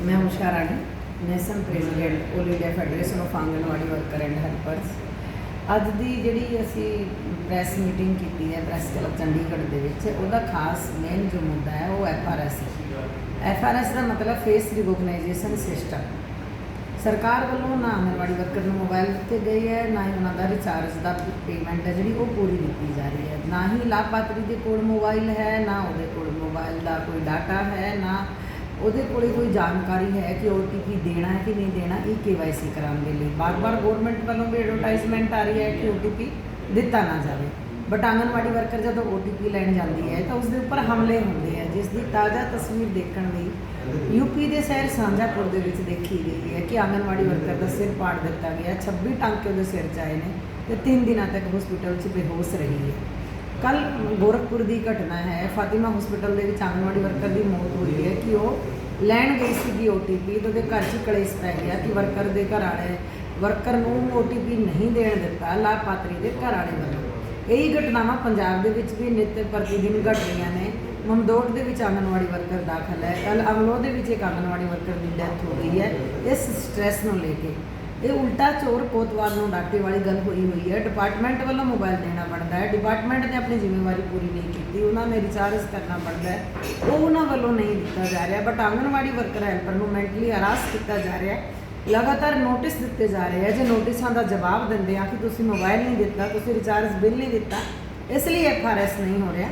मैं Usha Rani national president all India federation of Anganwadi worker and helpers ਅੱਜ ਦੀ ਜਿਹੜੀ ਅਸੀਂ ਪ੍ਰੈਸ ਮੀਟਿੰਗ ਕੀਤੀ ਹੈ ਪ੍ਰੈਸ ਕਲੱਬ ਚੰਡੀਗੜ੍ਹ ਦੇ ਵਿੱਚ ਉਹਦਾ ਖਾਸ ਮੇਨ ਜੋ ਮੁੱਦਾ ਹੈ ਉਹ ਐਫਆਰਐਸ ਹੈ ਐਫਆਰਐਸ ਦਾ ਮਤਲਬ ਫੇਸ ਰਿਕੋਗਨਾਈਜੇਸ਼ਨ ਸਿਸਟਮ ਸਰਕਾਰ ਵੱਲੋਂ ਨਾ ਆਂਗਨਵਾੜੀ ਵਰਕਰ ਨੂੰ ਮੋਬਾਈਲ ਦਿੱਤੇ ਗਏ ਹੈ ਨਾ ਹੀ ਉਹਨਾਂ ਦਾ ਰਿਚਾਰਜ ਦਾ ਪੇਮੈਂਟ ਹੈ ਜਿਹੜੀ ਉਹ ਪੂਰੀ ਦਿੱਤੀ ਜਾ ਰਹੀ ਹੈ ਨਾ ਹੀ ਲਾਭਪਾਤਰੀ ਦੇ ਕੋਲ ਮੋਬਾਈਲ ਹੈ ਨਾ ਉਹਦੇ ਕੋਲ ਮੋਬਾਈਲ ਦਾ ਕੋਈ ਡਾਟਾ ਹੈ ਨਾ ਉਹਦੇ ਕੋਲੇ ਕੋਈ ਜਾਣਕਾਰੀ ਹੈ ਕਿ OTP ਦੇਣਾ ਹੈ ਕਿ ਨਹੀਂ ਦੇਣਾ, ਇਹ KYC ਕਰਾਉਣ ਦੇ ਲਈ। ਬਾਰ-ਬਾਰ ਗਵਰਨਮੈਂਟ ਵੱਲੋਂ ਵੀ ਐਡਵਰਟਾਈਜ਼ਮੈਂਟ ਆ ਰਹੀ ਹੈ ਕਿ OTP ਦਿੱਤਾ ਨਾ ਜਾਵੇ। ਬਟ ਆਂਗਨਵਾੜੀ ਵਰਕਰ ਜਦੋਂ OTP ਲੈਣ ਜਾਂਦੀ ਹੈ, ਤਾਂ ਉਸ ਦੇ ਉੱਪਰ ਹਮਲੇ ਹੁੰਦੇ ਆ। ਜਿਸ ਦੀ ਤਾਜ਼ਾ ਤਸਵੀਰ ਦੇਖਣ ਲਈ ਯੂਪੀ ਦੇ ਸ਼ਹਿਰ ਸਾਂਝਾਪੁਰ ਦੇ ਵਿੱਚ ਦੇਖੀ ਗਈ ਹੈ ਕਿ ਆਂਗਨਵਾੜੀ ਵਰਕਰ ਦਾ ਸਿਰ ਪਾੜ ਦਿੱਤਾ ਗਿਆ। 26 ਟਾਂਕੇ ਉਹਦੇ ਸਿਰ 'ਚ ਆਏ ਨੇ ਤੇ 3 ਦਿਨਾਂ ਤੱਕ ਹਸਪੀਟਲ 'ਚ ਬੇਹੋਸ਼ ਰਹੀ ਹੈ। ਕੱਲ ਗੋਰਖਪੁਰ ਦੀ ਘਟਨਾ ਹੈ, ਫਾਤਿਮਾ ਹਸਪੀਟਲ ਦੇ ਵਿੱਚ ਆਂਗਨਵਾੜੀ ਵਰਕਰ ਦੀ ਮੌਤ ਹੋਈ ਹੈ ਕਿ ਉਹ ਲੈਣ ਗਈ ਸੀਗੀ OTP ਤੇ ਉਹਦੇ ਘਰ 'ਚ ਕਲੇਸ਼ ਪੈ ਗਿਆ ਕਿ ਵਰਕਰ ਦੇ ਘਰ ਵਾਲੇ ਵਰਕਰ ਨੂੰ OTP ਨਹੀਂ ਦੇਣ ਦਿੱਤਾ, ਲਾਭਪਾਤਰੀ ਦੇ ਘਰ ਵਾਲੇ। ਵੱਲੋਂ ਇਹੀ ਘਟਨਾਵਾਂ ਪੰਜਾਬ ਦੇ ਵਿੱਚ ਵੀ ਨਿੱਤ ਪ੍ਰਤੀ ਦਿਨ ਘਟ ਰਹੀਆਂ ਨੇ। ਮਮਦੋੜ ਦੇ ਵਿੱਚ ਆਂਗਨਵਾੜੀ ਵਰਕਰ ਦਾਖਲ ਹੈ। ਕੱਲ ਅਮਲੋ ਦੇ ਵਿੱਚ ਇੱਕ ਆਂਗਨਵਾੜੀ ਵਰਕਰ ਦੀ ਡੈਥ ਹੋ ਗਈ ਹੈ, ਇਸ ਸਟ੍ਰੈਸ ਨੂੰ ਲੈ ਕੇ। ਇਹ ਉਲਟਾ ਚੋਰ ਕੋਤਵਾਲ ਨੂੰ ਡਾਕੇ ਵਾਲੀ ਗੱਲ ਹੋਈ ਹੋਈ ਹੈ। ਡਿਪਾਰਟਮੈਂਟ ਵੱਲੋਂ ਮੋਬਾਈਲ ਦੇਣਾ ਪੜਦਾ ਹੈ। ਡਿਪਾਰਟਮੈਂਟ ਨੇ ਆਪਣੀ ਜ਼ਿੰਮੇਵਾਰੀ ਪੂਰੀ ਨਹੀਂ ਕੀਤੀ। ਉਹਨਾਂ ਨੇ ਰਿਚਾਰਜ ਕਰਨਾ ਬਣਦਾ ਹੈ। ਉਹ ਉਹਨਾਂ ਵੱਲੋਂ ਨਹੀਂ ਦਿੱਤਾ ਜਾ ਰਿਹਾ। ਬਟ ਆਂਗਨਵਾੜੀ ਵਰਕਰ ਹੈਲਪਰ ਨੂੰ ਮੈਂਟਲੀ ਹਰਾਸ ਕੀਤਾ ਜਾ ਰਿਹਾ ਹੈ। ਲਗਾਤਾਰ ਨੋਟਿਸ ਦਿੱਤੇ ਜਾ ਰਹੇ ਹੈ। ਜੇ ਨੋਟਿਸਾਂ ਦਾ ਜਵਾਬ ਦਿੰਦੇ ਆ ਕਿ ਤੁਸੀਂ ਮੋਬਾਈਲ ਨਹੀਂ ਦਿੱਤਾ, ਤੁਸੀਂ ਰਿਚਾਰਜ ਬਿੱਲ ਨਹੀਂ ਦਿੱਤਾ, ਇਸ ਲਈ ਐਫਆਰਐਸ ਨਹੀਂ ਹੋ ਰਿਹਾ।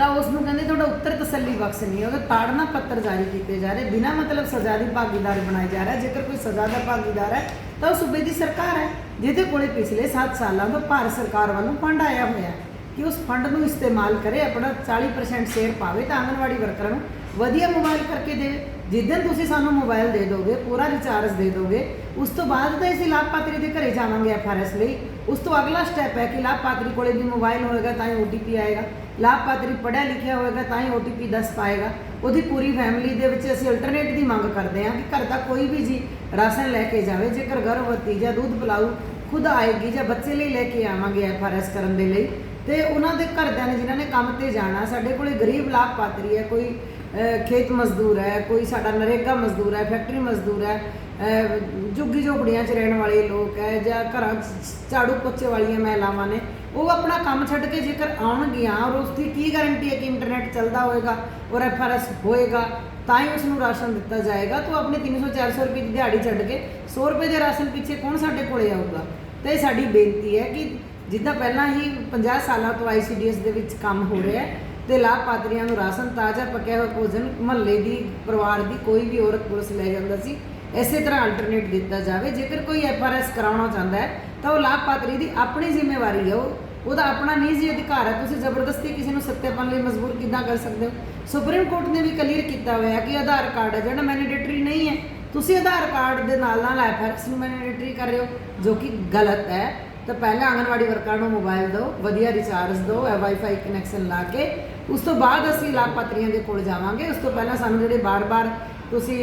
ਤਾਂ ਉਸ ਨੂੰ ਕਹਿੰਦੇ ਤੁਹਾਡਾ ਉੱਤਰ ਤਸੱਲੀ ਬਖਸ਼ ਨਹੀਂ ਹੈ ਉਹਦੇ ਤਾੜਨਾ ਪੱਤਰ ਜਾਰੀ ਕੀਤੇ ਜਾ ਰਹੇ, ਬਿਨਾਂ ਮਤਲਬ ਸਜ਼ਾ ਦੀ ਭਾਗੀਦਾਰ ਬਣਾਇਆ ਜਾ ਰਿਹਾ। ਜੇਕਰ ਕੋਈ ਸਜ਼ਾ ਦਾ ਭਾਗੀਦਾਰ ਹੈ, ਤਾਂ ਉਹ ਸੂਬੇ ਦੀ ਸਰਕਾਰ ਹੈ, ਜਿਹਦੇ ਕੋਲੇ ਪਿਛਲੇ 7 ਸਾਲਾਂ ਤੋਂ ਭਾਰਤ ਸਰਕਾਰ ਵੱਲੋਂ ਫੰਡ ਆਇਆ ਹੋਇਆ ਕਿ ਉਸ ਫੰਡ ਨੂੰ ਇਸਤੇਮਾਲ ਕਰੇ, ਆਪਣਾ 40% ਸ਼ੇਅਰ ਪਾਵੇ ਤਾਂ ਆਂਗਨਵਾੜੀ ਵਰਕਰਾਂ ਨੂੰ ਵਧੀਆ ਮੋਬਾਈਲ ਕਰਕੇ ਦੇਵੇ। ਜਿੱਦਣ ਤੁਸੀਂ ਸਾਨੂੰ ਮੋਬਾਈਲ ਦੇ ਦੋਗੇ, ਪੂਰਾ ਰਿਚਾਰਜ ਦੇ ਦੋਗੇ, ਉਸ ਤੋਂ ਬਾਅਦ ਤਾਂ ਅਸੀਂ ਲਾਭਪਾਤਰੀ ਦੇ ਘਰੇ ਜਾਵਾਂਗੇ ਐਫਆਰਐਸ ਲਈ। ਉਸ ਤੋਂ ਅਗਲਾ ਸਟੈਪ ਹੈ ਕਿ ਲਾਭਪਾਤਰੀ ਕੋਲੇ ਵੀ ਮੋਬਾਈਲ ਹੋਏਗਾ ਤਾਂ ਹੀ OTP ਆਏਗਾ। ਲਾਭਪਾਤਰੀ ਪੜ੍ਹਿਆ ਲਿਖਿਆ ਹੋਏਗਾ ਤਾਂ ਹੀ OTP ਦੱਸ ਪਾਏਗਾ। ਉਹਦੀ ਪੂਰੀ ਫੈਮਿਲੀ ਦੇ ਵਿੱਚ ਅਸੀਂ ਅਲਟਰਨੇਟ ਦੀ ਮੰਗ ਕਰਦੇ ਹਾਂ ਕਿ ਘਰ ਦਾ ਕੋਈ ਵੀ ਜੀ ਰਾਸ਼ਨ ਲੈ ਕੇ ਜਾਵੇ, ਜੇਕਰ ਗਰਭਵਤੀ ਜਾਂ ਦੁੱਧ ਪਿਲਾਊ ਖੁਦ ਆਏਗੀ ਜਾਂ ਬੱਚੇ ਲਈ ਲੈ ਕੇ ਆਵਾਂਗੇ ਐਫਆਰਐਸ ਕਰਨ ਦੇ ਲਈ, ਤੇ ਉਹਨਾਂ ਦੇ ਘਰਦਿਆਂ ਨੇ ਜਿਨ੍ਹਾਂ ਨੇ ਕੰਮ ਤੇ ਜਾਣਾ, ਸਾਡੇ ਕੋਲੇ ਗਰੀਬ ਲਾਭਪਾਤਰੀ ਹੈ, ਕੋਈ ਖੇਤ ਮਜ਼ਦੂਰ ਹੈ, ਕੋਈ ਸਾਡਾ ਨਰੇਗਾ ਮਜ਼ਦੂਰ ਹੈ ਫੈਕਟਰੀ ਮਜ਼ਦੂਰ ਹੈ ਜੁੱਗੀ ਝੁੱਗੀ ਝੋਪੜੀਆਂ 'ਚ ਰਹਿਣ ਵਾਲੇ ਲੋਕ ਹੈ ਜਾਂ ਘਰਾਂ 'ਚ ਝਾੜੂ ਪੋਚੇ ਵਾਲੀਆਂ ਮਹਿਲਾਵਾਂ ਨੇ, ਉਹ ਆਪਣਾ ਕੰਮ ਛੱਡ ਕੇ ਜੇਕਰ ਆਉਣਗੀਆਂ ਔਰ ਉਸ ਦੀ ਕੀ ਗਾਰੰਟੀ ਹੈ ਕਿ ਇੰਟਰਨੈਟ ਚੱਲਦਾ ਹੋਏਗਾ ਔਰ ਐਫਆਰਐਸ ਹੋਏਗਾ, ਤਾਂ ਹੀ ਉਸ ਨੂੰ ਰਾਸ਼ਨ ਦਿੱਤਾ ਜਾਏਗਾ, ਤਾਂ ਆਪਣੇ 300 400 ਰੁਪਏ ਦੀ ਦਿਹਾੜੀ ਛੱਡ ਕੇ 100 ਰੁਪਏ ਦੇ ਰਾਸ਼ਨ ਪਿੱਛੇ ਕੌਣ ਸਾਡੇ ਕੋਲੇ ਆਊਗਾ? ਤੇ ਇਹ ਸਾਡੀ ਬੇਨਤੀ ਹੈ ਕਿ ਜਿੱਦਾਂ ਪਹਿਲਾਂ ਹੀ 50 ਸਾਲਾਂ ਤੋਂ ਆਈਸੀਡੀਐਸ ਦੇ ਵਿੱਚ ਕੰਮ ਹੋ ਰਿਹਾ ਹੈ ਤੇ ਲਾਭਪਾਤਰੀਆਂ ਨੂੰ ਰਾਸ਼ਨ, ਤਾਜ਼ਾ ਪੱਕਿਆ ਹੋਇਆ ਭੋਜਨ, ਮਹੱਲੇ ਦੀ, ਪਰਿਵਾਰ ਦੀ ਕੋਈ ਵੀ ਔਰਤ ਪੁਲਿਸ ਲੈ ਜਾਂਦਾ ਸੀ, ਇਸੇ ਤਰ੍ਹਾਂ ਅਲਟਰਨੇਟ ਦਿੱਤਾ ਜਾਵੇ। ਜੇਕਰ ਕੋਈ ਐਫਆਰਐਸ ਕਰਾਉਣਾ ਚਾਹੁੰਦਾ ਹੈ, ਤਾਂ ਉਹ ਲਾਭਪਾਤਰੀ ਦੀ ਆਪਣੀ ਜ਼ਿੰਮੇਵਾਰੀ ਹੈ। ਉਹ ਉਹਦਾ ਆਪਣਾ ਨਿੱਜੀ ਅਧਿਕਾਰ ਹੈ। ਤੁਸੀਂ ਜ਼ਬਰਦਸਤੀ ਕਿਸੇ ਨੂੰ ਸੱਤਿਆਪਨ ਲਈ ਮਜਬੂਰ ਕਿੱਦਾਂ ਕਰ ਸਕਦੇ ਹੋ? ਸੁਪਰੀਮ ਕੋਰਟ ਨੇ ਵੀ ਕਲੀਅਰ ਕੀਤਾ ਹੋਇਆ ਕਿ ਆਧਾਰ ਕਾਰਡ ਹੈ, ਜਿਹੜਾ ਮੈਂਡੇਟਰੀ ਨਹੀਂ ਹੈ। ਤੁਸੀਂ ਆਧਾਰ ਕਾਰਡ ਦੇ ਨਾਲ ਨਾਲ ਐਫਆਰਐਸ ਨੂੰ ਮੈਂਡੇਟਰੀ ਕਰ ਰਹੇ ਹੋ, ਜੋ ਕਿ ਗਲਤ ਹੈ। ਤਾਂ ਪਹਿਲਾਂ ਆਂਗਨਵਾੜੀ ਵਰਕਰਾਂ ਨੂੰ ਮੋਬਾਈਲ ਦਿਓ, ਵਧੀਆ ਰਿਚਾਰਜ ਦਿਓ ਵਾਈਫਾਈ ਕਨੈਕਸ਼ਨ ਲਾ ਕੇ। ਉਸ ਤੋਂ ਬਾਅਦ ਅਸੀਂ ਲਾਭਪਾਤਰੀਆਂ ਦੇ ਕੋਲ ਜਾਵਾਂਗੇ। ਉਸ ਤੋਂ ਪਹਿਲਾਂ ਸਾਨੂੰ ਜਿਹੜੇ ਬਾਰ-ਬਾਰ ਤੁਸੀਂ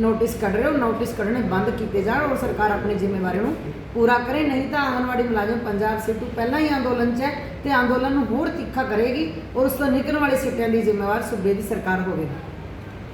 ਨੋਟਿਸ ਕੱਢ ਰਹੇ ਹੋ ਨੋਟਿਸ ਕੱਢਣੇ ਬੰਦ ਕੀਤੇ ਜਾਣ ਔਰ ਸਰਕਾਰ ਆਪਣੀ ਜ਼ਿੰਮੇਵਾਰੀ ਨੂੰ ਪੂਰਾ ਕਰੇ। ਨਹੀਂ ਤਾਂ ਆਂਗਨਵਾੜੀ ਮੁਲਾਜ਼ਮ ਪੰਜਾਬ ਸਿੱਟੂ ਪਹਿਲਾਂ ਹੀ ਅੰਦੋਲਨ 'ਚ ਹੈ ਤੇ ਅੰਦੋਲਨ ਨੂੰ ਹੋਰ ਤਿੱਖਾ ਕਰੇਗੀ ਔਰ ਉਸ ਤੋਂ ਨਿਕਲਣ ਵਾਲੇ ਸਿੱਟਿਆਂ ਦੀ ਜ਼ਿੰਮੇਵਾਰ ਸੂਬੇ ਦੀ ਸਰਕਾਰ ਹੋਵੇਗੀ।